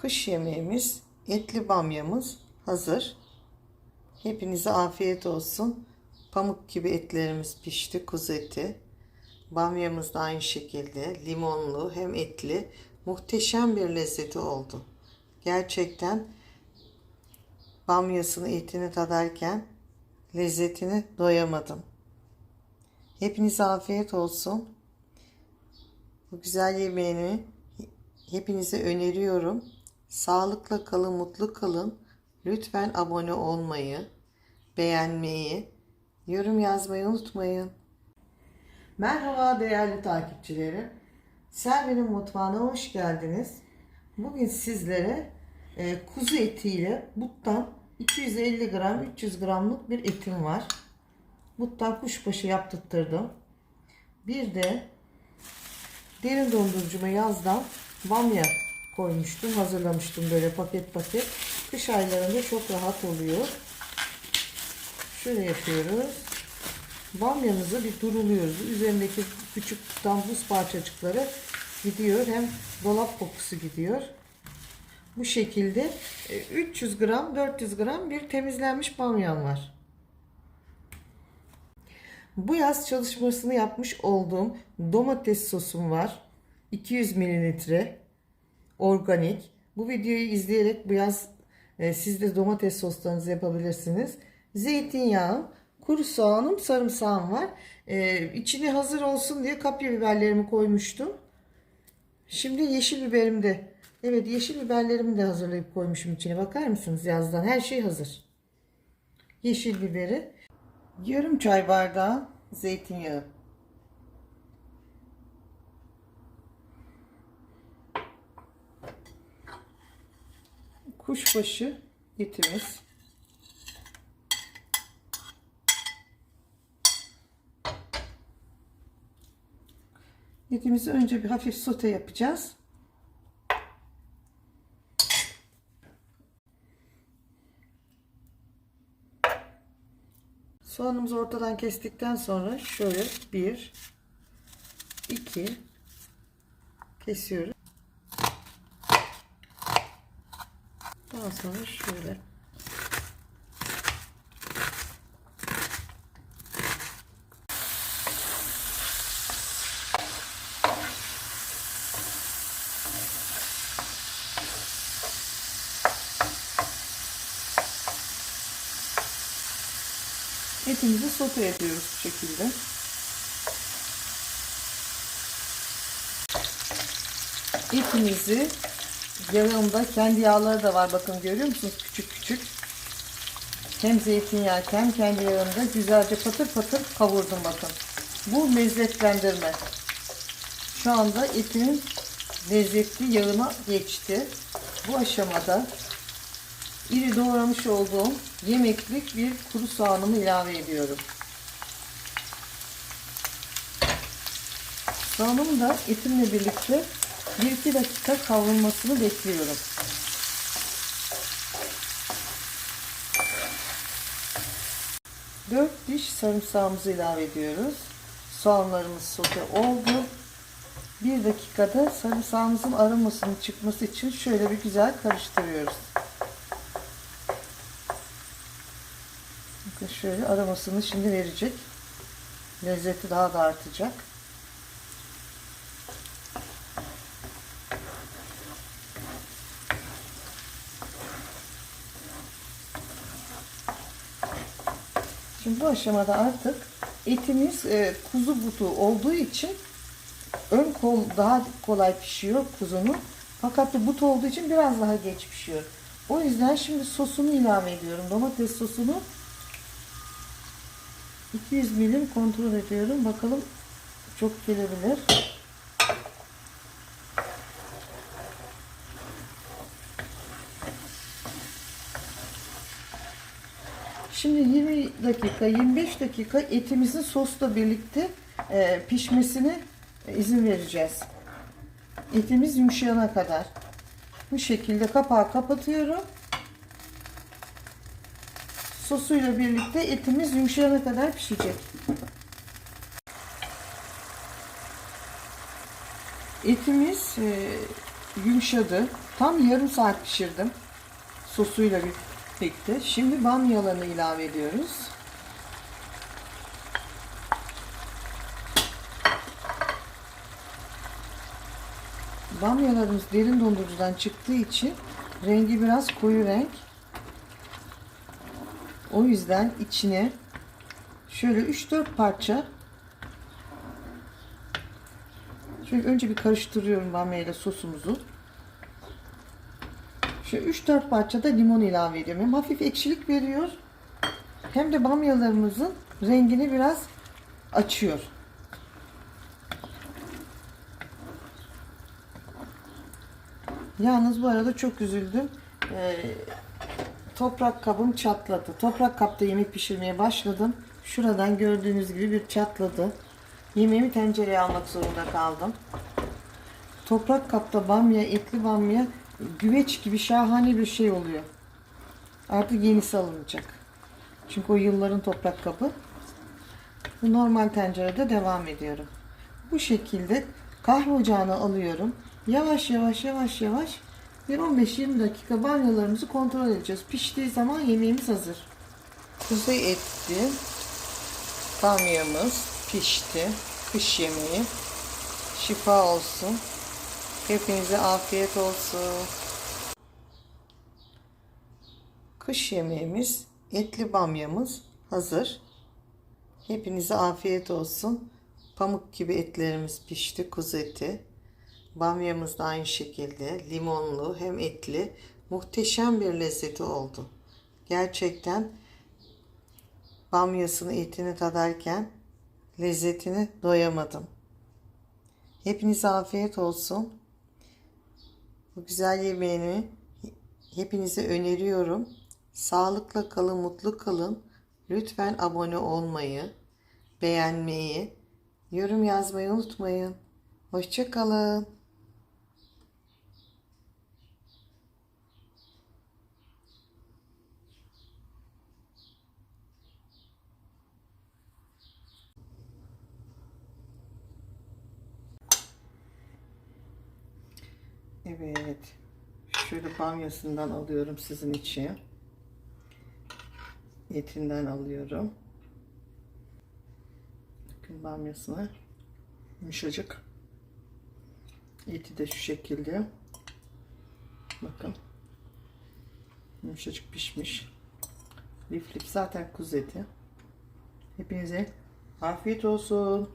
Kış yemeğimiz, etli bamyamız hazır. Hepinize afiyet olsun. Pamuk gibi etlerimiz pişti, kuzu eti. Bamyamız da aynı şekilde limonlu hem etli muhteşem bir lezzeti oldu. Gerçekten bamyasını etini tadarken lezzetini doyamadım. Hepinize afiyet olsun. Bu güzel yemeğini hepinize öneriyorum. Sağlıkla kalın, mutlu kalın. Lütfen abone olmayı, beğenmeyi, yorum yazmayı unutmayın. Merhaba değerli takipçilerim. Selvi'nin mutfağına hoş geldiniz. Bugün sizlere e, kuzu etiyle buttan 250 gram 300 gramlık bir etim var. Buttan kuşbaşı yaptırttırdım. Bir de derin dondurucuma yazdan bamya koymuştum. Hazırlamıştım böyle paket paket. Kış aylarında çok rahat oluyor. Şöyle yapıyoruz. Bamyamızı bir duruluyoruz. Üzerindeki küçük tam buz parçacıkları gidiyor. Hem dolap kokusu gidiyor. Bu şekilde e, 300 gram 400 gram bir temizlenmiş bamyam var. Bu yaz çalışmasını yapmış olduğum domates sosum var. 200 mililitre organik. Bu videoyu izleyerek bu yaz e, siz de domates soslarınızı yapabilirsiniz. Zeytinyağım, kuru soğanım, sarımsağım var. E, içine hazır olsun diye kapya biberlerimi koymuştum. Şimdi yeşil biberim de. Evet yeşil biberlerimi de hazırlayıp koymuşum içine. Bakar mısınız yazdan? Her şey hazır. Yeşil biberi. Yarım çay bardağı zeytinyağı. Kuşbaşı etimiz. Etimizi önce bir hafif sote yapacağız. Soğanımızı ortadan kestikten sonra şöyle bir, iki kesiyoruz. Daha sonra şöyle etimizi sote yapıyoruz bu şekilde. Etimizi yağında kendi yağları da var bakın görüyor musunuz küçük küçük. Hem zeytinyağı hem kendi yağında güzelce patır patır kavurdum bakın. Bu lezzetlendirme. Şu anda etimin lezzetli yağına geçti. Bu aşamada iri doğramış olduğum yemeklik bir kuru soğanımı ilave ediyorum. Soğanım da etimle birlikte 1-2 dakika kavrulmasını bekliyorum. Dört diş sarımsağımızı ilave ediyoruz. Soğanlarımız sote oldu. Bir dakikada sarımsağımızın aromasının çıkması için şöyle bir güzel karıştırıyoruz. Şöyle aromasını şimdi verecek. Lezzeti daha da artacak. Şimdi bu aşamada artık etimiz e, kuzu butu olduğu için ön kol daha kolay pişiyor kuzunun. Fakat de but olduğu için biraz daha geç pişiyor. O yüzden şimdi sosunu ilave ediyorum. Domates sosunu 200 milim kontrol ediyorum. Bakalım çok gelebilir. Şimdi 20 dakika, 25 dakika etimizin sosla birlikte e, pişmesine izin vereceğiz. Etimiz yumuşayana kadar. Bu şekilde kapağı kapatıyorum. Sosuyla birlikte etimiz yumuşayana kadar pişecek. Etimiz e, yumuşadı. Tam yarım saat pişirdim. Sosuyla birlikte. Şimdi bamyalarını ilave ediyoruz. Bamyalarımız derin dondurucudan çıktığı için rengi biraz koyu renk. O yüzden içine şöyle 3-4 parça şöyle önce bir karıştırıyorum bamya ile sosumuzu. Şöyle 3-4 parça da limon ilave ediyorum. Hem hafif ekşilik veriyor hem de bamyalarımızın rengini biraz açıyor. Yalnız bu arada çok üzüldüm. Ee, toprak kabım çatladı. Toprak kapta yemek pişirmeye başladım. Şuradan gördüğünüz gibi bir çatladı. Yemeğimi tencereye almak zorunda kaldım. Toprak kapta bamya, etli bamya güveç gibi şahane bir şey oluyor. Artık yenisi alınacak. Çünkü o yılların toprak kabı. Bu normal tencerede devam ediyorum. Bu şekilde kahve ocağına alıyorum. Yavaş yavaş yavaş yavaş bir 15-20 dakika bamyalarımızı kontrol edeceğiz. Piştiği zaman yemeğimiz hazır. Kuzu etli bamyamız pişti. Kış yemeği. Şifa olsun. Hepinize afiyet olsun. Kış yemeğimiz, etli bamyamız hazır. Hepinize afiyet olsun. Pamuk gibi etlerimiz pişti, kuzu eti. Bamyamız da aynı şekilde limonlu hem etli muhteşem bir lezzeti oldu. Gerçekten bamyasını etini tadarken lezzetini doyamadım. Hepinize afiyet olsun. Bu güzel yemeğini hepinize öneriyorum. Sağlıkla kalın, mutlu kalın. Lütfen abone olmayı, beğenmeyi, yorum yazmayı unutmayın. Hoşçakalın. Evet. Şöyle bamyasından alıyorum sizin için. Etinden alıyorum. Bakın bamyasını yumuşacık. Eti de şu şekilde. Bakın. Yumuşacık pişmiş. Lif lif zaten kuzu eti. Hepinize afiyet olsun.